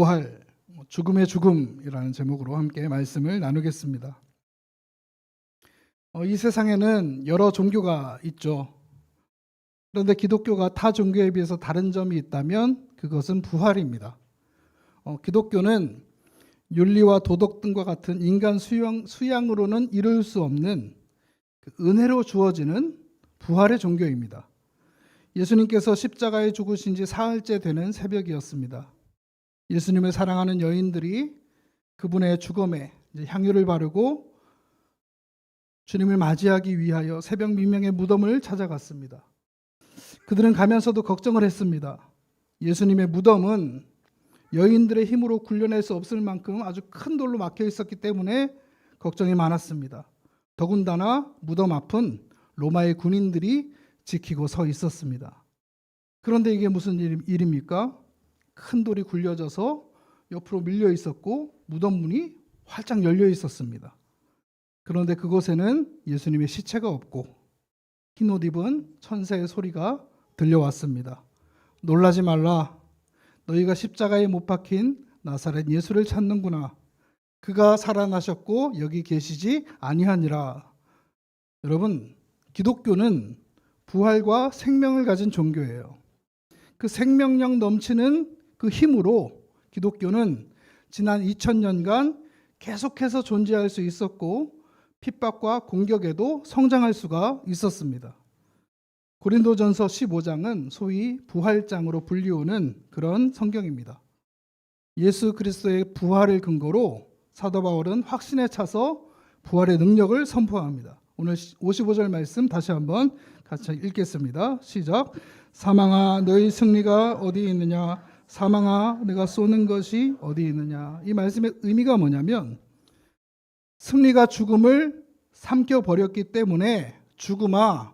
부활, 뭐 죽음의 죽음이라는 제목으로 함께 말씀을 나누겠습니다. 어, 이 세상에는 여러 종교가 있죠. 그런데 기독교가 타 종교에 비해서 다른 점이 있다면 그것은 부활입니다. 어, 기독교는 윤리와 도덕 등과 같은 인간 수양, 수양으로는 이룰 수 없는 그 은혜로 주어지는 부활의 종교입니다. 예수님께서 십자가에 죽으신 지 사흘째 되는 새벽이었습니다. 예수님을 사랑하는 여인들이 그분의 죽음에 향유를 바르고 주님을 맞이하기 위하여 새벽 미명의 무덤을 찾아갔습니다. 그들은 가면서도 걱정을 했습니다. 예수님의 무덤은 여인들의 힘으로 굴려낼 수 없을 만큼 아주 큰 돌로 막혀 있었기 때문에 걱정이 많았습니다. 더군다나 무덤 앞은 로마의 군인들이 지키고 서 있었습니다. 그런데 이게 무슨 일, 일입니까? 큰 돌이 굴려져서 옆으로 밀려 있었고 무덤 문이 활짝 열려 있었습니다. 그런데 그곳에는 예수님의 시체가 없고 흰 옷 입은 천사의 소리가 들려왔습니다. 놀라지 말라. 너희가 십자가에 못 박힌 나사렛 예수를 찾는구나. 그가 살아나셨고 여기 계시지 아니하니라. 여러분, 기독교는 부활과 생명을 가진 종교예요. 그 생명력 넘치는 그 힘으로 기독교는 지난 2000년간 계속해서 존재할 수 있었고 핍박과 공격에도 성장할 수가 있었습니다. 고린도전서 15장은 소위 부활장으로 불리우는 그런 성경입니다. 예수 그리스도의 부활을 근거로 사도 바울은 확신에 차서 부활의 능력을 선포합니다. 오늘 55절 말씀 다시 한번 같이 읽겠습니다. 시작. 사망아 너희 승리가 어디 있느냐? 사망아 내가 쏘는 것이 어디 있느냐? 이 말씀의 의미가 뭐냐면 승리가 죽음을 삼켜 버렸기 때문에 죽음아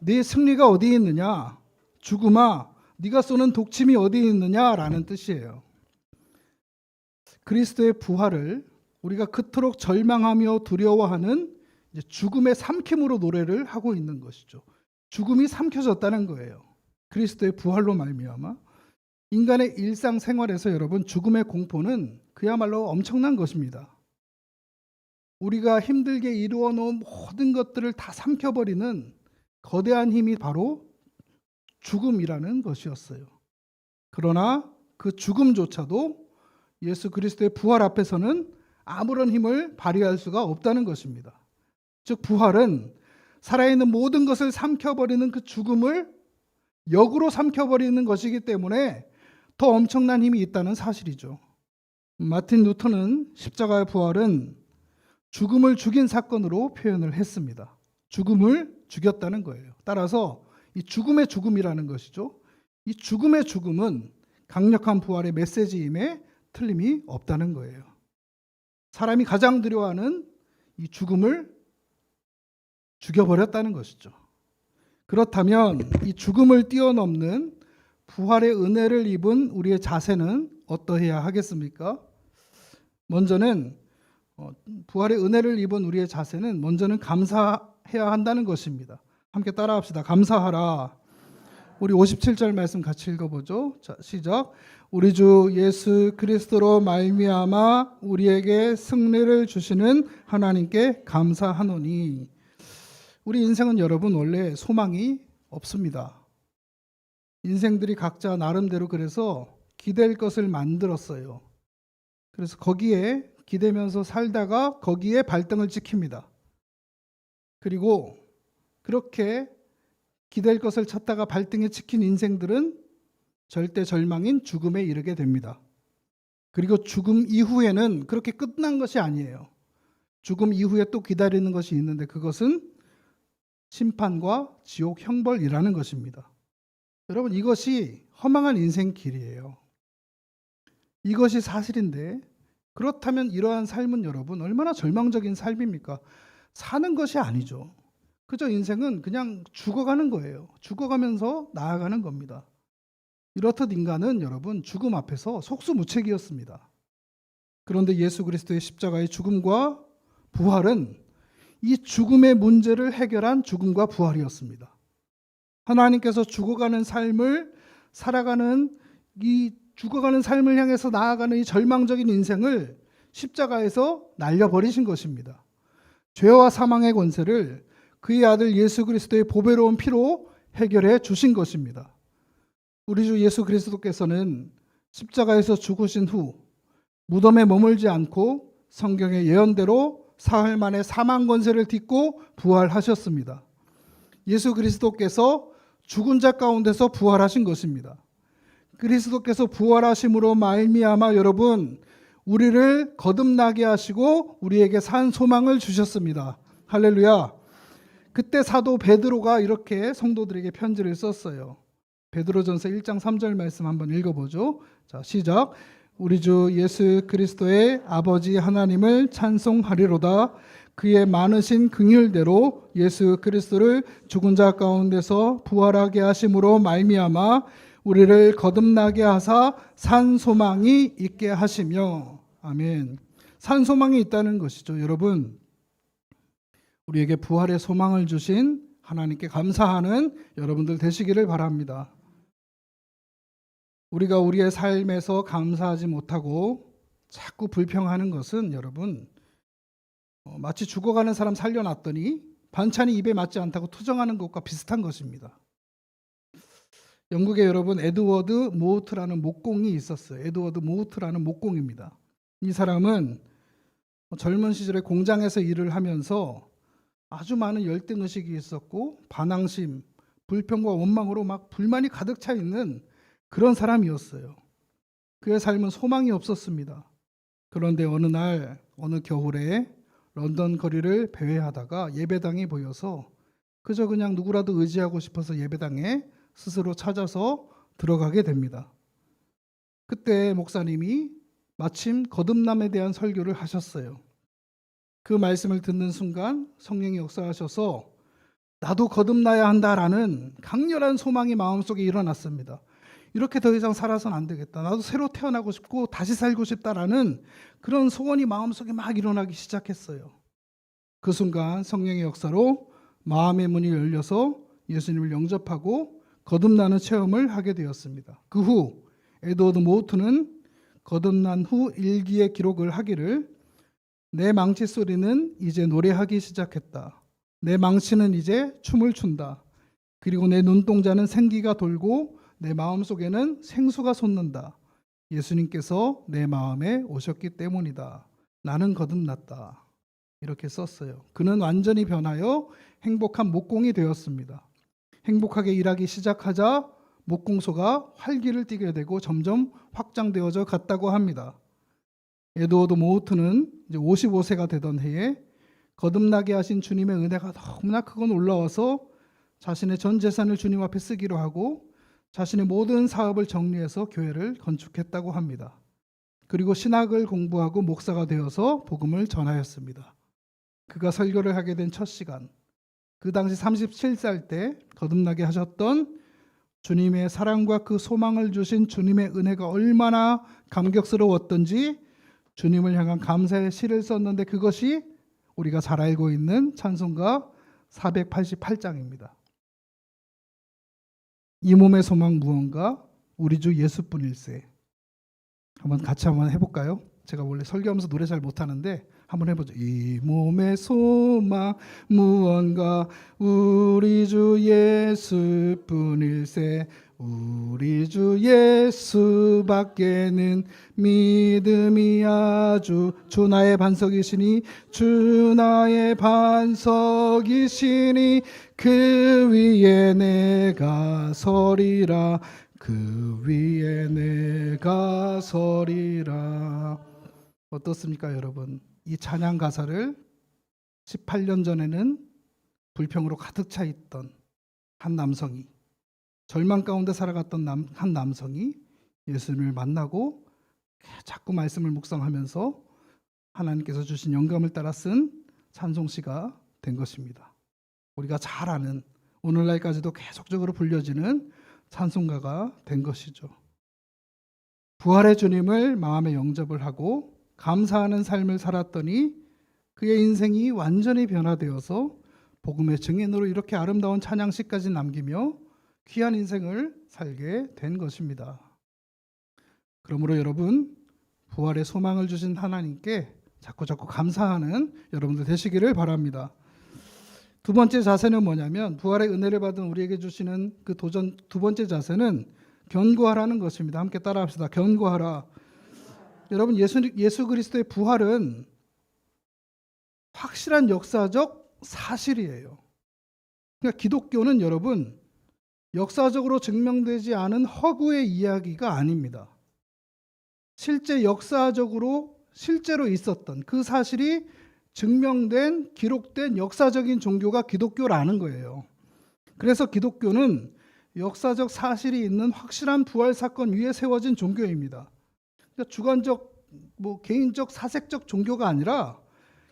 네 승리가 어디 있느냐? 죽음아 네가 쏘는 독침이 어디 있느냐라는 뜻이에요. 그리스도의 부활을 우리가 그토록 절망하며 두려워하는 죽음의 삼킴으로 노래를 하고 있는 것이죠. 죽음이 삼켜졌다는 거예요. 그리스도의 부활로 말미암아 인간의 일상 생활에서 여러분 죽음의 공포는 그야말로 엄청난 것입니다. 우리가 힘들게 이루어 놓은 모든 것들을 다 삼켜버리는 거대한 힘이 바로 죽음이라는 것이었어요. 그러나 그 죽음조차도 예수 그리스도의 부활 앞에서는 아무런 힘을 발휘할 수가 없다는 것입니다. 즉, 부활은 살아있는 모든 것을 삼켜버리는 그 죽음을 역으로 삼켜버리는 것이기 때문에 더 엄청난 힘이 있다는 사실이죠. 마틴 루터는 십자가의 부활은 죽음을 죽인 사건으로 표현을 했습니다. 죽음을 죽였다는 거예요. 따라서 이 죽음의 죽음이라는 것이죠. 이 죽음의 죽음은 강력한 부활의 메시지임에 틀림이 없다는 거예요. 사람이 가장 두려워하는 이 죽음을 죽여버렸다는 것이죠. 그렇다면 이 죽음을 뛰어넘는 부활의 은혜를 입은 우리의 자세는 어떠해야 하겠습니까? 먼저는 어, 부활의 은혜를 입은 우리의 자세는 먼저는 감사해야 한다는 것입니다. 함께 따라합시다. 감사하라. 우리 57절 말씀 같이 읽어보죠. 자, 시작. 우리 주 예수 그리스도로 말미암아 우리에게 승리를 주시는 하나님께 감사하노니. 우리 인생은 여러분 원래 소망이 없습니다. 인생들이 각자 나름대로 그래서 기댈 것을 만들었어요. 그래서 거기에 기대면서 살다가 거기에 발등을 찍힙니다. 그리고 그렇게 기댈 것을 찾다가 발등에 찍힌 인생들은 절대 절망인 죽음에 이르게 됩니다. 그리고 죽음 이후에는 그렇게 끝난 것이 아니에요. 죽음 이후에 또 기다리는 것이 있는데 그것은 심판과 지옥 형벌이라는 것입니다. 여러분 이것이 허망한 인생 길이에요. 이것이 사실인데 그렇다면 이러한 삶은 여러분 얼마나 절망적인 삶입니까? 사는 것이 아니죠. 그저 인생은 그냥 죽어가는 거예요. 죽어가면서 나아가는 겁니다. 이렇듯 인간은 여러분 죽음 앞에서 속수무책이었습니다. 그런데 예수 그리스도의 십자가의 죽음과 부활은 이 죽음의 문제를 해결한 죽음과 부활이었습니다. 하나님께서 죽어가는 삶을 살아가는 이 죽어가는 삶을 향해서 나아가는 이 절망적인 인생을 십자가에서 날려버리신 것입니다. 죄와 사망의 권세를 그의 아들 예수 그리스도의 보배로운 피로 해결해 주신 것입니다. 우리 주 예수 그리스도께서는 십자가에서 죽으신 후 무덤에 머물지 않고 성경의 예언대로 사흘 만에 사망 권세를 딛고 부활하셨습니다. 예수 그리스도께서 죽은 자 가운데서 부활하신 것입니다. 그리스도께서 부활하심으로 말미암아 여러분 우리를 거듭나게 하시고 우리에게 산 소망을 주셨습니다. 할렐루야. 그때 사도 베드로가 이렇게 성도들에게 편지를 썼어요. 베드로전서 1장 3절 말씀 한번 읽어 보죠. 자, 시작. 우리 주 예수 그리스도의 아버지 하나님을 찬송하리로다. 그의 많으신 긍휼대로 예수 그리스도를 죽은 자 가운데서 부활하게 하심으로 말미암아 우리를 거듭나게 하사 산 소망이 있게 하시며 아멘. 산 소망이 있다는 것이죠. 여러분 우리에게 부활의 소망을 주신 하나님께 감사하는 여러분들 되시기를 바랍니다. 우리가 우리의 삶에서 감사하지 못하고 자꾸 불평하는 것은 여러분 어, 마치 죽어가는 사람 살려놨더니 반찬이 입에 맞지 않다고 투정하는 것과 비슷한 것입니다. 영국에 여러분 에드워드 모우트라는 목공이 있었어요. 에드워드 모우트라는 목공입니다. 이 사람은 젊은 시절에 공장에서 일을 하면서 아주 많은 열등 의식이 있었고 반항심, 불평과 원망으로 막 불만이 가득 차 있는 그런 사람이었어요. 그의 삶은 소망이 없었습니다. 그런데 어느 날 어느 겨울에 런던 거리를 배회하다가 예배당이 보여서 그저 그냥 누구라도 의지하고 싶어서 예배당에 스스로 찾아서 들어가게 됩니다. 그때 목사님이 마침 거듭남에 대한 설교를 하셨어요. 그 말씀을 듣는 순간 성령이 역사하셔서 나도 거듭나야 한다라는 강렬한 소망이 마음속에 일어났습니다. 이렇게 더 이상 살아서는 안 되겠다. 나도 새로 태어나고 싶고 다시 살고 싶다라는 그런 소원이 마음속에 막 일어나기 시작했어요. 그 순간 성령의 역사로 마음의 문이 열려서 예수님을 영접하고 거듭나는 체험을 하게 되었습니다. 그 후 에드워드 모트는 거듭난 후 일기에 기록을 하기를 내 망치 소리는 이제 노래하기 시작했다. 내 망치는 이제 춤을 춘다. 그리고 내 눈동자는 생기가 돌고 내 마음 속에는 생수가 솟는다. 예수님께서 내 마음에 오셨기 때문이다. 나는 거듭났다. 이렇게 썼어요. 그는 완전히 변하여 행복한 목공이 되었습니다. 행복하게 일하기 시작하자 목공소가 활기를 띠게 되고 점점 확장되어져 갔다고 합니다. 에드워드 모우트는 이제 55세가 되던 해에 거듭나게 하신 주님의 은혜가 너무나 크고 올라와서 자신의 전 재산을 주님 앞에 쓰기로 하고 자신의 모든 사업을 정리해서 교회를 건축했다고 합니다. 그리고 신학을 공부하고 목사가 되어서 복음을 전하였습니다. 그가 설교를 하게 된 첫 시간, 그 당시 37살 때 거듭나게 하셨던 주님의 사랑과 그 소망을 주신 주님의 은혜가 얼마나 감격스러웠던지 주님을 향한 감사의 시를 썼는데 그것이 우리가 잘 알고 있는 찬송가 488장입니다. 이 몸의 소망 무언가 우리 주 예수뿐일세. 한번 같이 한번 해볼까요? 제가 원래 설교하면서 노래 잘 못하는데 한번 해보죠. 이 몸의 소망 무언가 우리 주 예수뿐일세. 우리 주 예수밖에는 믿음이 아주 주 나의 반석이시니 주 나의 반석이시니 그 위에 내가 서리라 그 위에 내가 서리라 어떻습니까 여러분 이 찬양 가사를 18년 전에는 불평으로 가득 차 있던 한 남성이 절망 가운데 살아갔던 남, 한 남성이 예수님을 만나고 자꾸 말씀을 묵상하면서 하나님께서 주신 영감을 따라 쓴 찬송시가 된 것입니다. 우리가 잘 아는 오늘날까지도 계속적으로 불려지는 찬송가가 된 것이죠. 부활의 주님을 마음에 영접을 하고 감사하는 삶을 살았더니 그의 인생이 완전히 변화되어서 복음의 증인으로 이렇게 아름다운 찬양시까지 남기며 귀한 인생을 살게 된 것입니다. 그러므로 여러분 부활의 소망을 주신 하나님께 자꾸 자꾸 감사하는 여러분들 되시기를 바랍니다. 두 번째 자세는 뭐냐면 부활의 은혜를 받은 우리에게 주시는 그 도전 두 번째 자세는 견고하라는 것입니다. 함께 따라합시다. 견고하라. 여러분 예수 예수 그리스도의 부활은 확실한 역사적 사실이에요. 그러니까 기독교는 여러분 역사적으로 증명되지 않은 허구의 이야기가 아닙니다. 실제 역사적으로 실제로 있었던 그 사실이 증명된 기록된 역사적인 종교가 기독교라는 거예요. 그래서 기독교는 역사적 사실이 있는 확실한 부활 사건 위에 세워진 종교입니다. 그러니까 주관적 뭐 개인적 사색적 종교가 아니라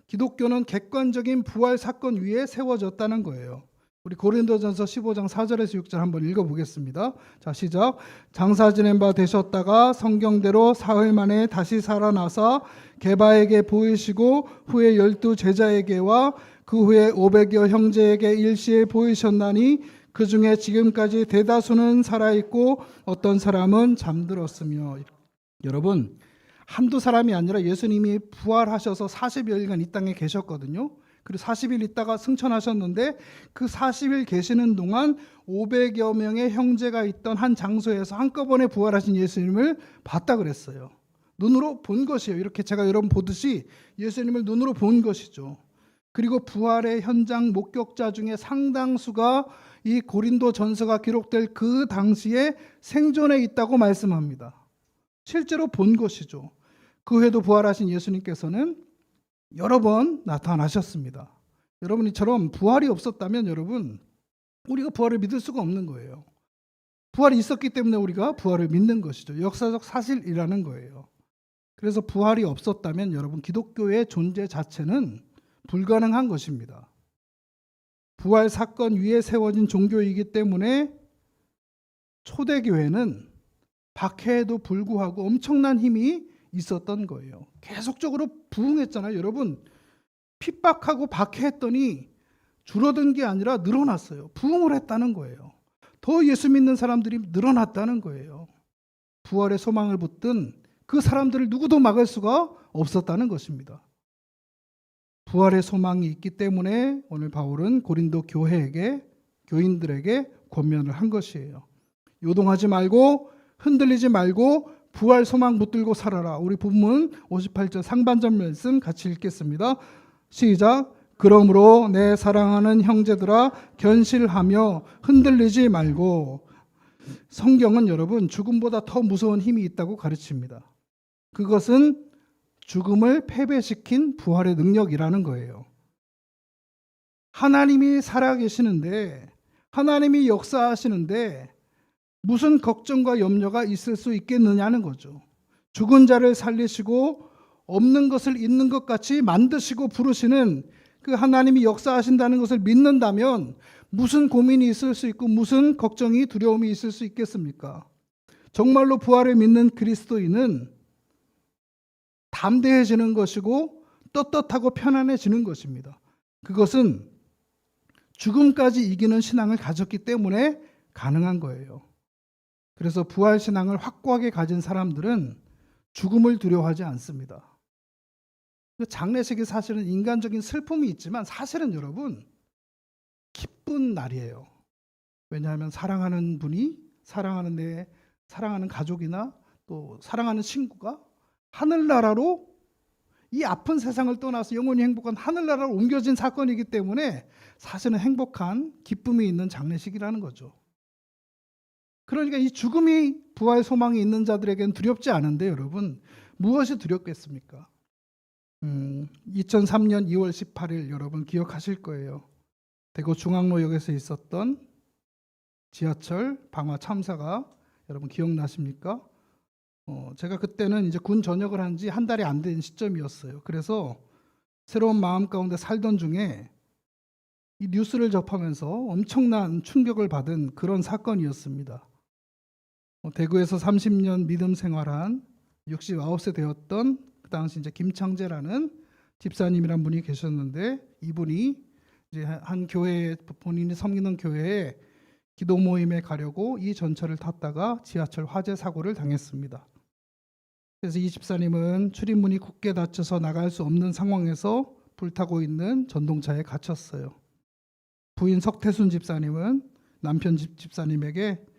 기독교는 객관적인 부활 사건 위에 세워졌다는 거예요. 우리 고린도전서 15장 4절에서 6절 한번 읽어 보겠습니다. 자, 시작. 장사 지낸 바 되셨다가 성경대로 사흘 만에 다시 살아나서 개바에게 보이시고 후에 열두 제자에게와 그 후에 오백여 형제에게 일시에 보이셨나니 그 중에 지금까지 대다수는 살아 있고 어떤 사람은 잠들었으며 여러분 한두 사람이 아니라 예수님이 부활하셔서 40여일간 이 땅에 계셨거든요. 그리고 40일 있다가 승천하셨는데 그 40일 계시는 동안 500여 명의 형제가 있던 한 장소에서 한꺼번에 부활하신 예수님을 봤다 그랬어요. 눈으로 본 것이에요. 이렇게 제가 여러분 보듯이 예수님을 눈으로 본 것이죠. 그리고 부활의 현장 목격자 중에 상당수가 이 고린도 전서가 기록될 그 당시에 생존해 있다고 말씀합니다. 실제로 본 것이죠. 그 후에도 부활하신 예수님께서는 여러 번 나타나셨습니다. 여러분 이처럼 부활이 없었다면 여러분 우리가 부활을 믿을 수가 없는 거예요. 부활이 있었기 때문에 우리가 부활을 믿는 것이죠. 역사적 사실이라는 거예요. 그래서 부활이 없었다면 여러분 기독교의 존재 자체는 불가능한 것입니다. 부활 사건 위에 세워진 종교이기 때문에 초대교회는 박해에도 불구하고 엄청난 힘이 있었던 거예요. 계속적으로 부흥했잖아요. 여러분 핍박하고 박해했더니 줄어든 게 아니라 늘어났어요. 부흥을 했다는 거예요. 더 예수 믿는 사람들이 늘어났다는 거예요. 부활의 소망을 붙든 그 사람들을 누구도 막을 수가 없었다는 것입니다. 부활의 소망이 있기 때문에 오늘 바울은 고린도 교회에게 교인들에게 권면을 한 것이에요. 요동하지 말고 흔들리지 말고 부활 소망 붙들고 살아라. 우리 본문 58절 상반절 말씀 같이 읽겠습니다. 시작. 그러므로 내 사랑하는 형제들아 견실하며 흔들리지 말고 성경은 여러분 죽음보다 더 무서운 힘이 있다고 가르칩니다. 그것은 죽음을 패배시킨 부활의 능력이라는 거예요. 하나님이 살아계시는데 하나님이 역사하시는데 무슨 걱정과 염려가 있을 수 있겠느냐는 거죠. 죽은 자를 살리시고 없는 것을 있는 것 같이 만드시고 부르시는 그 하나님이 역사하신다는 것을 믿는다면 무슨 고민이 있을 수 있고 무슨 걱정이 두려움이 있을 수 있겠습니까? 정말로 부활을 믿는 그리스도인은 담대해지는 것이고 떳떳하고 편안해지는 것입니다. 그것은 죽음까지 이기는 신앙을 가졌기 때문에 가능한 거예요. 그래서 부활 신앙을 확고하게 가진 사람들은 죽음을 두려워하지 않습니다. 그 장례식이 사실은 인간적인 슬픔이 있지만 사실은 여러분 기쁜 날이에요. 왜냐하면 사랑하는 분이 사랑하는 내 사랑하는 가족이나 또 사랑하는 친구가 하늘나라로 이 아픈 세상을 떠나서 영원히 행복한 하늘나라로 옮겨진 사건이기 때문에 사실은 행복한 기쁨이 있는 장례식이라는 거죠. 그러니까 이 죽음이 부활 소망이 있는 자들에게는 두렵지 않은데 여러분 무엇이 두렵겠습니까? 음, 2003년 2월 18일 여러분 기억하실 거예요. 대구 중앙로역에서 있었던 지하철 방화 참사가 여러분 기억나십니까? 어, 제가 그때는 이제 군 전역을 한 지 한 달이 안 된 시점이었어요. 그래서 새로운 마음 가운데 살던 중에 이 뉴스를 접하면서 엄청난 충격을 받은 그런 사건이었습니다. 어, 대구에서 30년 믿음 생활한 69세 되었던 그 당시 이제 김창재라는 집사님이란 분이 계셨는데 이분이 이제 한 교회 본인이 섬기는 교회에 기도 모임에 가려고 이 전철을 탔다가 지하철 화재 사고를 당했습니다. 그래서 이 집사님은 출입문이 굳게 닫혀서 나갈 수 없는 상황에서 불타고 있는 전동차에 갇혔어요. 부인 석태순 집사님은 남편 집 집사님에게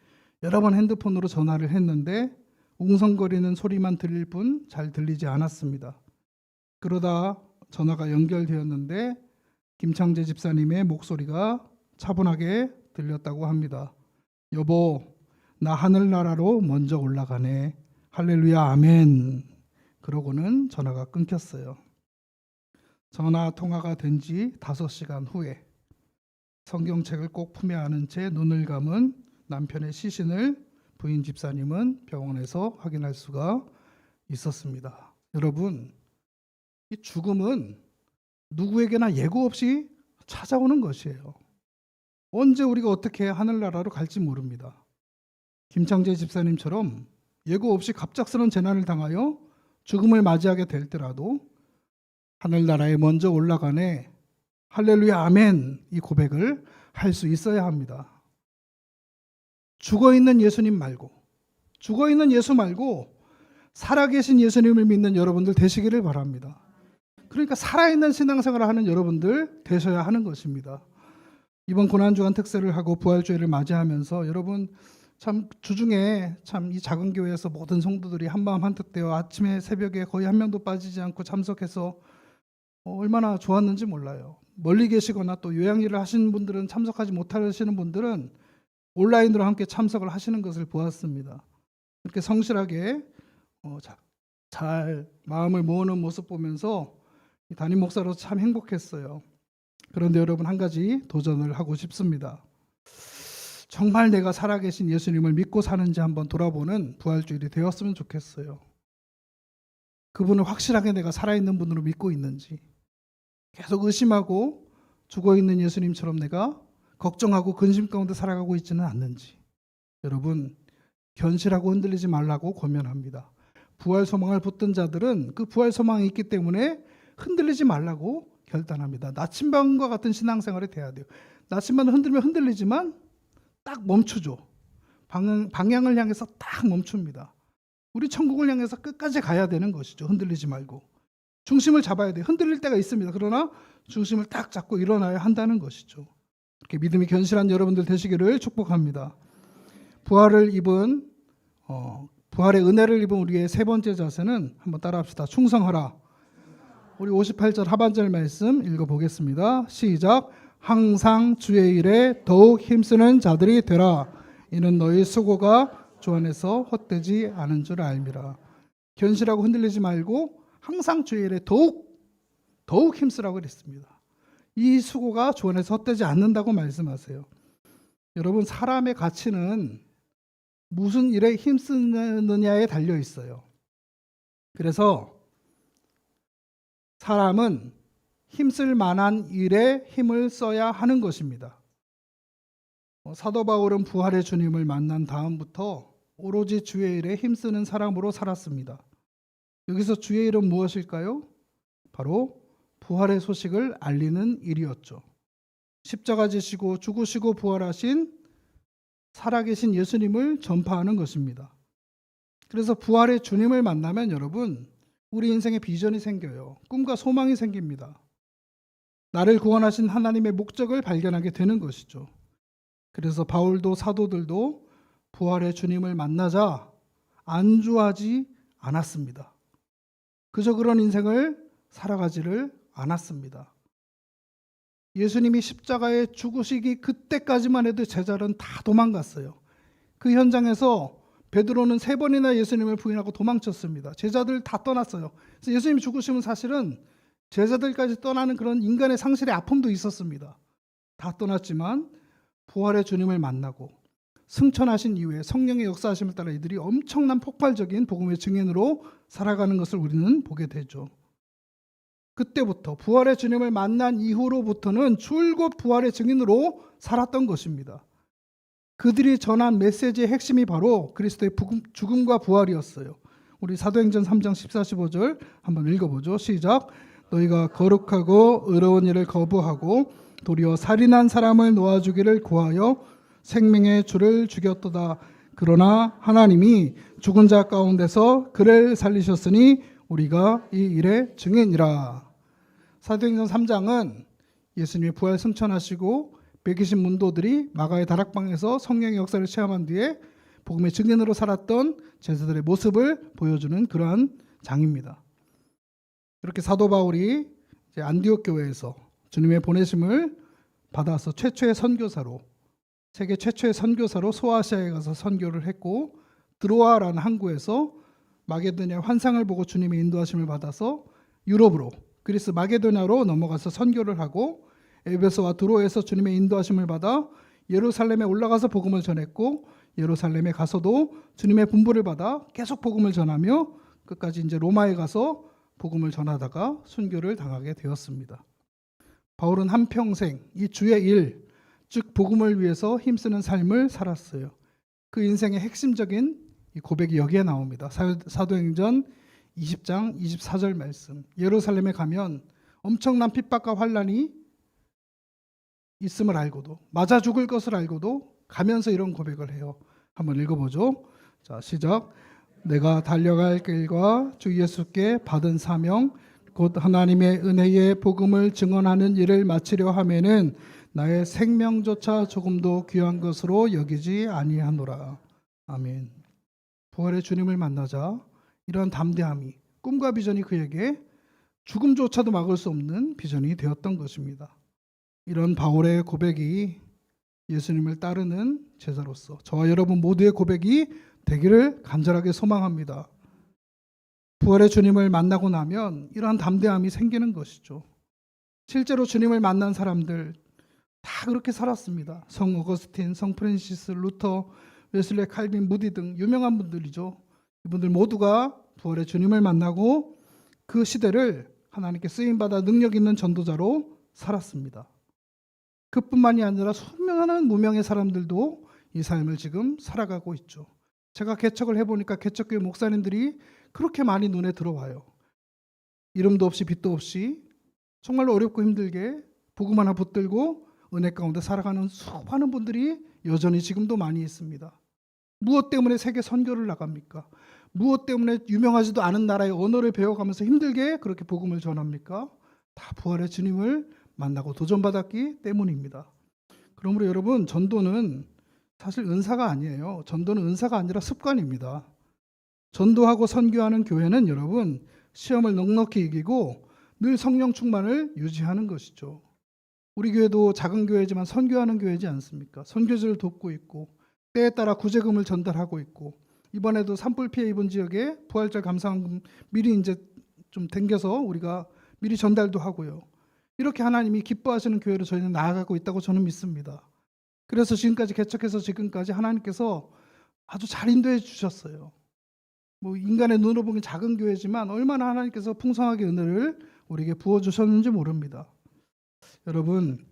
여러 번 핸드폰으로 전화를 했는데 웅성거리는 소리만 들릴 뿐 잘 들리지 않았습니다. 그러다 전화가 연결되었는데 김창재 집사님의 목소리가 차분하게 들렸다고 합니다. 여보, 나 하늘나라로 먼저 올라가네. 할렐루야, 아멘. 그러고는 전화가 끊겼어요. 전화 통화가 된 지 5시간 후에 성경책을 꼭 품에 안은 채 눈을 감은 남편의 시신을 부인 집사님은 병원에서 확인할 수가 있었습니다. 여러분, 이 죽음은 누구에게나 예고 없이 찾아오는 것이에요. 언제 우리가 어떻게 하늘나라로 갈지 모릅니다. 김창재 집사님처럼 예고 없이 갑작스러운 재난을 당하여 죽음을 맞이하게 될 때라도 하늘나라에 먼저 올라가네 할렐루야 아멘 이 고백을 할 수 있어야 합니다. 죽어 있는 예수님 말고 죽어 있는 예수 말고 살아계신 예수님을 믿는 여러분들 되시기를 바랍니다. 그러니까 살아있는 신앙생활을 하는 여러분들 되셔야 하는 것입니다. 이번 고난주간 특세를 하고 부활주의를 맞이하면서 여러분 참 주중에 참 이 작은 교회에서 모든 성도들이 한마음 한뜻 되어 아침에 새벽에 거의 한 명도 빠지지 않고 참석해서 어, 얼마나 좋았는지 몰라요. 멀리 계시거나 또 요양일을 하시는 분들은 참석하지 못하시는 분들은 온라인으로 함께 참석을 하시는 것을 보았습니다. 이렇게 성실하게 어, 자- 잘 마음을 모으는 모습 보면서 이 담임 목사로서 참 행복했어요. 그런데 여러분 한 가지 도전을 하고 싶습니다. 정말 내가 살아계신 예수님을 믿고 사는지 한번 돌아보는 부활주일이 되었으면 좋겠어요. 그분을 확실하게 내가 살아있는 분으로 믿고 있는지 계속 의심하고 죽어 있는 예수님처럼 내가 걱정하고 근심 가운데 살아가고 있지는 않는지 여러분 견실하고 흔들리지 말라고 권면합니다. 부활 소망을 붙든 자들은 그 부활 소망이 있기 때문에 흔들리지 말라고 결단합니다. 나침반과 같은 신앙생활이 돼야 돼요. 나침반을 흔들면 흔들리지만 딱 멈추죠. 방향, 방향을 향해서 딱 멈춥니다. 우리 천국을 향해서 끝까지 가야 되는 것이죠. 흔들리지 말고. 중심을 잡아야 돼요. 흔들릴 때가 있습니다. 그러나 중심을 딱 잡고 일어나야 한다는 것이죠. 이렇게 믿음이 견실한 여러분들 되시기를 축복합니다. 부활을 입은 어, 부활의 은혜를 입은 우리의 세 번째 자세는 한번 따라합시다. 충성하라. 우리 58절 하반절 말씀 읽어보겠습니다. 시작. 항상 주의 일에 더욱 힘쓰는 자들이 되라. 이는 너희 수고가 주 안에서 헛되지 않은 줄 알미라. 견실하고 흔들리지 말고 항상 주의 일에 더욱 더욱 힘쓰라고 그랬습니다. 이 수고가 주 안에서 헛되지 않는다고 말씀하세요. 여러분 사람의 가치는 무슨 일에 힘쓰느냐에 달려 있어요. 그래서 사람은 힘쓸 만한 일에 힘을 써야 하는 것입니다. 어, 사도 바울은 부활의 주님을 만난 다음부터 오로지 주의 일에 힘쓰는 사람으로 살았습니다. 여기서 주의 일은 무엇일까요? 바로 부활의 소식을 알리는 일이었죠. 십자가 지시고 죽으시고 부활하신 살아계신 예수님을 전파하는 것입니다. 그래서 부활의 주님을 만나면 여러분 우리 인생에 비전이 생겨요. 꿈과 소망이 생깁니다. 나를 구원하신 하나님의 목적을 발견하게 되는 것이죠. 그래서 바울도 사도들도 부활의 주님을 만나자 안주하지 않았습니다. 그저 그런 인생을 살아가지를 않았습니다. 예수님이 십자가에 죽으시기 그때까지만 해도 제자들은 다 도망갔어요. 그 현장에서 베드로는 세 번이나 예수님을 부인하고 도망쳤습니다. 제자들 다 떠났어요. 그래서 예수님이 죽으시면 사실은 제자들까지 떠나는 그런 인간의 상실의 아픔도 있었습니다. 다 떠났지만 부활의 주님을 만나고 승천하신 이후에 성령의 역사하심을 따라 이들이 엄청난 폭발적인 복음의 증인으로 살아가는 것을 우리는 보게 되죠. 그때부터 부활의 주님을 만난 이후로부터는 줄곧 부활의 증인으로 살았던 것입니다. 그들이 전한 메시지의 핵심이 바로 그리스도의 죽음과 부활이었어요. 우리 사도행전 3장 14, 15절 한번 읽어보죠. 시작. 너희가 거룩하고 의로운 일을 거부하고 도리어 살인한 사람을 놓아주기를 구하여 생명의 주를 죽였도다. 그러나 하나님이 죽은 자 가운데서 그를 살리셨으니 우리가 이 일의 증인이라. 사도행전 3장은 예수님이 부활 승천하시고 120 문도들이 마가의 다락방에서 성령의 역사를 체험한 뒤에 복음의 증인으로 살았던 제자들의 모습을 보여주는 그러한 장입니다. 이렇게 사도 바울이 안디옥 교회에서 주님의 보내심을 받아서 최초의 선교사로 세계 최초의 선교사로 소아시아에 가서 선교를 했고 드로아라는 항구에서 마게도니아 환상을 보고 주님의 인도하심을 받아서 유럽으로 그리스 마게도냐로 넘어가서 선교를 하고 에베소와 드로에서 주님의 인도하심을 받아 예루살렘에 올라가서 복음을 전했고 예루살렘에 가서도 주님의 분부를 받아 계속 복음을 전하며 끝까지 이제 로마에 가서 복음을 전하다가 순교를 당하게 되었습니다. 바울은 한평생 이 주의 일, 즉 복음을 위해서 힘쓰는 삶을 살았어요. 그 인생의 핵심적인 이 고백이 여기에 나옵니다. 사- 사도행전 20장 24절 말씀. 예루살렘에 가면 엄청난 핍박과 환란이 있음을 알고도 맞아 죽을 것을 알고도 가면서 이런 고백을 해요. 한번 읽어보죠. 자 시작. 내가 달려갈 길과 주 예수께 받은 사명 곧 하나님의 은혜의 복음을 증언하는 일을 마치려 하면은 나의 생명조차 조금도 귀한 것으로 여기지 아니하노라. 아멘. 부활의 주님을 만나자 이러한 담대함이 꿈과 비전이 그에게 죽음조차도 막을 수 없는 비전이 되었던 것입니다. 이런 바울의 고백이 예수님을 따르는 제자로서 저와 여러분 모두의 고백이 되기를 간절하게 소망합니다. 부활의 주님을 만나고 나면 이러한 담대함이 생기는 것이죠. 실제로 주님을 만난 사람들 다 그렇게 살았습니다. 성 어거스틴, 성 프란시스, 루터, 웨슬레, 칼빈, 무디 등 유명한 분들이죠. 이분들 모두가 부활의 주님을 만나고 그 시대를 하나님께 쓰임 받아 능력 있는 전도자로 살았습니다. 그뿐만이 아니라 수많은 무명의 사람들도 이 삶을 지금 살아가고 있죠. 제가 개척을 해보니까 개척교회 목사님들이 그렇게 많이 눈에 들어와요. 이름도 없이 빛도 없이 정말로 어렵고 힘들게 복음 하나 붙들고 은혜 가운데 살아가는 수많은 분들이 여전히 지금도 많이 있습니다. 무엇 때문에 세계 선교를 나갑니까? 무엇 때문에 유명하지도 않은 나라의 언어를 배워가면서 힘들게 그렇게 복음을 전합니까? 다 부활의 주님을 만나고 도전받았기 때문입니다. 그러므로 여러분 전도는 사실 은사가 아니에요. 전도는 은사가 아니라 습관입니다. 전도하고 선교하는 교회는 여러분 시험을 넉넉히 이기고 늘 성령 충만을 유지하는 것이죠. 우리 교회도 작은 교회지만 선교하는 교회지 않습니까? 선교지를 돕고 있고 때에 따라 구제금을 전달하고 있고 이번에도 산불 피해 입은 지역에 부활절 감사금 미리 이제 좀 댕겨서 우리가 미리 전달도 하고요. 이렇게 하나님이 기뻐하시는 교회로 저희는 나아가고 있다고 저는 믿습니다. 그래서 지금까지 개척해서 지금까지 하나님께서 아주 잘 인도해 주셨어요. 뭐 인간의 눈으로 보기엔 작은 교회지만 얼마나 하나님께서 풍성하게 은혜를 우리에게 부어 주셨는지 모릅니다. 여러분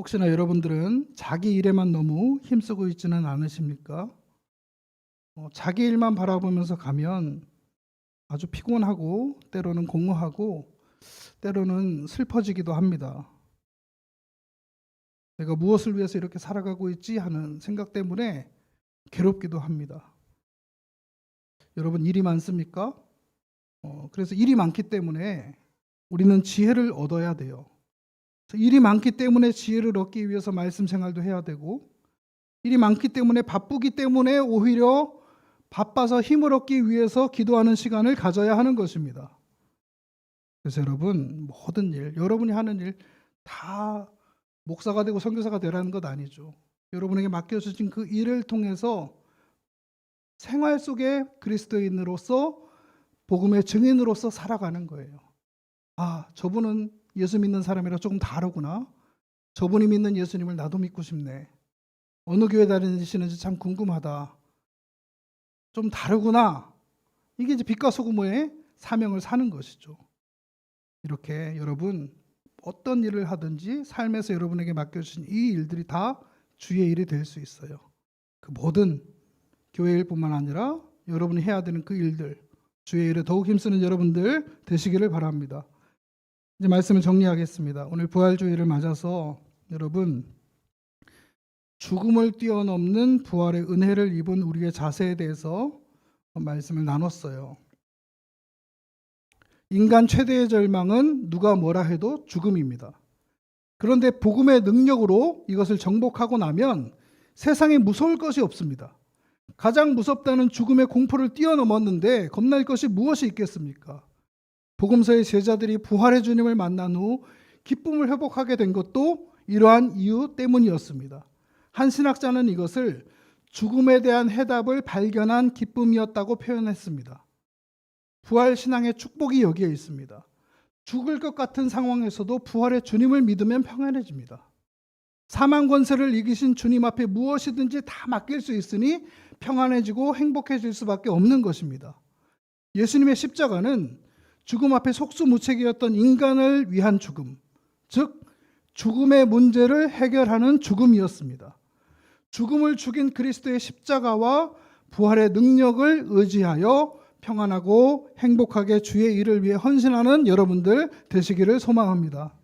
혹시나 여러분들은 자기 일에만 너무 힘쓰고 있지는 않으십니까? 어, 자기 일만 바라보면서 가면 아주 피곤하고 때로는 공허하고 때로는 슬퍼지기도 합니다. 내가 무엇을 위해서 이렇게 살아가고 있지 하는 생각 때문에 괴롭기도 합니다. 여러분 일이 많습니까? 어, 그래서 일이 많기 때문에 우리는 지혜를 얻어야 돼요. 일이 많기 때문에 지혜를 얻기 위해서 말씀 생활도 해야 되고 일이 많기 때문에 바쁘기 때문에 오히려 바빠서 힘을 얻기 위해서 기도하는 시간을 가져야 하는 것입니다. 그래서 여러분 모든 일, 여러분이 하는 일 다 목사가 되고 선교사가 되라는 것 아니죠. 여러분에게 맡겨주신 그 일을 통해서 생활 속에 그리스도인으로서 복음의 증인으로서 살아가는 거예요. 아, 저분은 예수 믿는 사람이라 조금 다르구나. 저분이 믿는 예수님을 나도 믿고 싶네. 어느 교회 다니시는지 참 궁금하다. 좀 다르구나. 이게 이제 빛과 소금의 사명을 사는 것이죠. 이렇게 여러분 어떤 일을 하든지 삶에서 여러분에게 맡겨주신 이 일들이 다 주의 일이 될 수 있어요. 그 모든 교회 일뿐만 아니라 여러분이 해야 되는 그 일들, 주의 일에 더욱 힘쓰는 여러분들 되시기를 바랍니다. 이제 말씀을 정리하겠습니다. 오늘 부활주의를 맞아서 여러분 죽음을 뛰어넘는 부활의 은혜를 입은 우리의 자세에 대해서 말씀을 나눴어요. 인간 최대의 절망은 누가 뭐라 해도 죽음입니다. 그런데 복음의 능력으로 이것을 정복하고 나면 세상에 무서울 것이 없습니다. 가장 무섭다는 죽음의 공포를 뛰어넘었는데 겁날 것이 무엇이 있겠습니까? 복음서의 제자들이 부활의 주님을 만난 후 기쁨을 회복하게 된 것도 이러한 이유 때문이었습니다. 한 신학자는 이것을 죽음에 대한 해답을 발견한 기쁨이었다고 표현했습니다. 부활 신앙의 축복이 여기에 있습니다. 죽을 것 같은 상황에서도 부활의 주님을 믿으면 평안해집니다. 사망 권세를 이기신 주님 앞에 무엇이든지 다 맡길 수 있으니 평안해지고 행복해질 수밖에 없는 것입니다. 예수님의 십자가는 죽음 앞에 속수무책이었던 인간을 위한 죽음, 즉 죽음의 문제를 해결하는 죽음이었습니다. 죽음을 죽인 그리스도의 십자가와 부활의 능력을 의지하여 평안하고 행복하게 주의 일을 위해 헌신하는 여러분들 되시기를 소망합니다.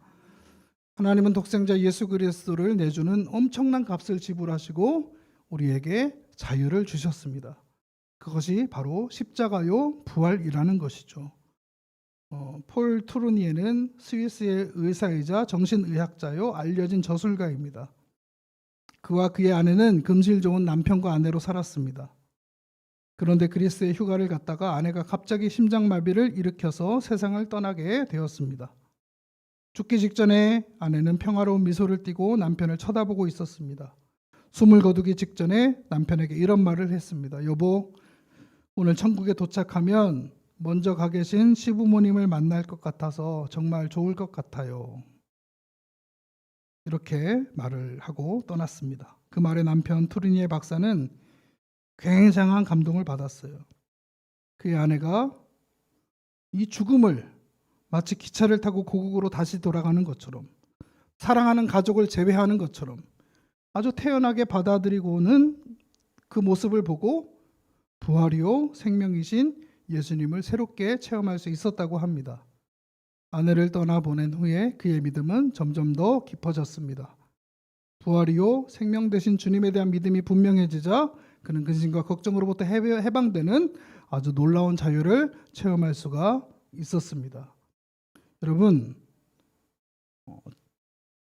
하나님은 독생자 예수 그리스도를 내주는 엄청난 값을 지불하시고 우리에게 자유를 주셨습니다. 그것이 바로 십자가요 부활이라는 것이죠. 어, 폴 투르니에는 스위스의 의사이자 정신의학자요 알려진 저술가입니다. 그와 그의 아내는 금실 좋은 남편과 아내로 살았습니다. 그런데 그리스에 휴가를 갔다가 아내가 갑자기 심장마비를 일으켜서 세상을 떠나게 되었습니다. 죽기 직전에 아내는 평화로운 미소를 띠고 남편을 쳐다보고 있었습니다. 숨을 거두기 직전에 남편에게 이런 말을 했습니다. 여보, 오늘 천국에 도착하면 먼저 가 계신 시부모님을 만날 것 같아서 정말 좋을 것 같아요. 이렇게 말을 하고 떠났습니다. 그 말에 남편 투리니의 박사는 굉장한 감동을 받았어요. 그의 아내가 이 죽음을 마치 기차를 타고 고국으로 다시 돌아가는 것처럼 사랑하는 가족을 제외하는 것처럼 아주 태연하게 받아들이고는 그 모습을 보고 부활이요 생명이신 예수님을 새롭게 체험할 수 있었다고 합니다. 아내를 떠나 보낸 후에 그의 믿음은 점점 더 깊어졌습니다. 부활이요 생명 되신 주님에 대한 믿음이 분명해지자 그는 근심과 걱정으로부터 해방되는 아주 놀라운 자유를 체험할 수가 있었습니다. 여러분, 어,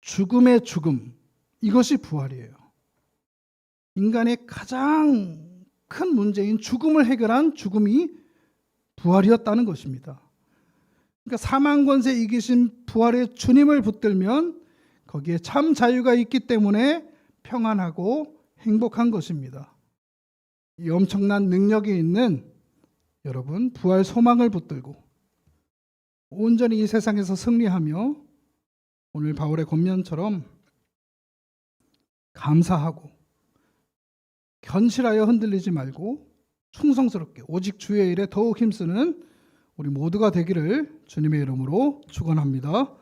죽음의 죽음, 이것이 부활이에요. 인간의 가장 큰 문제인 죽음을 해결한 죽음이 부활이었다는 것입니다. 그러니까 사망 권세 이기신 부활의 주님을 붙들면 거기에 참 자유가 있기 때문에 평안하고 행복한 것입니다. 이 엄청난 능력이 있는 여러분 부활 소망을 붙들고 온전히 이 세상에서 승리하며 오늘 바울의 권면처럼 감사하고 견실하여 흔들리지 말고 충성스럽게 오직 주의 일에 더욱 힘쓰는 우리 모두가 되기를 주님의 이름으로 축원합니다.